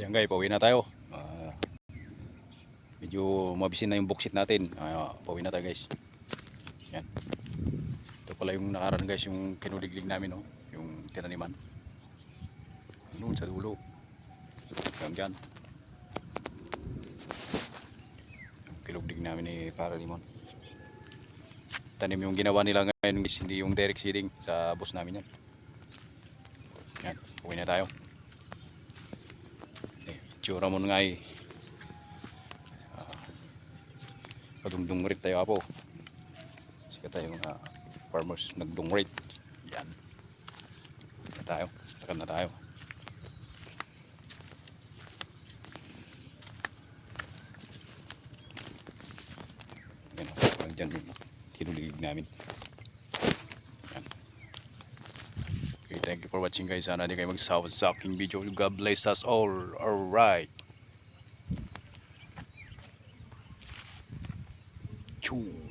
Ayan guys, pauwi na tayo. Ah, medyo mabisin na yung buksit natin. Uh, pauwi na tayo guys. Yan. Ito pala yung nakaraan guys, yung kinuliglig namin, oh, yung tinaniman. Doon sa dulo. Hanggang dyan. Yung kiluglig namin ni Para Limon. Tanim yung ginawa nila ngayon guys, hindi yung direct seeding sa bus namin yan. Yan, uwi na tayo. Tsura mo nga eh. Ah, tayo apo. Sika tayo mga farmers nagdungrit. Yan. Na tayo. Lakad na tayo. Yan o. Dyan tinuligig namin. Yan. Okay, thank you for watching guys. Sana di kayo magsawa sa aking video. God bless us all. Alright. Choo.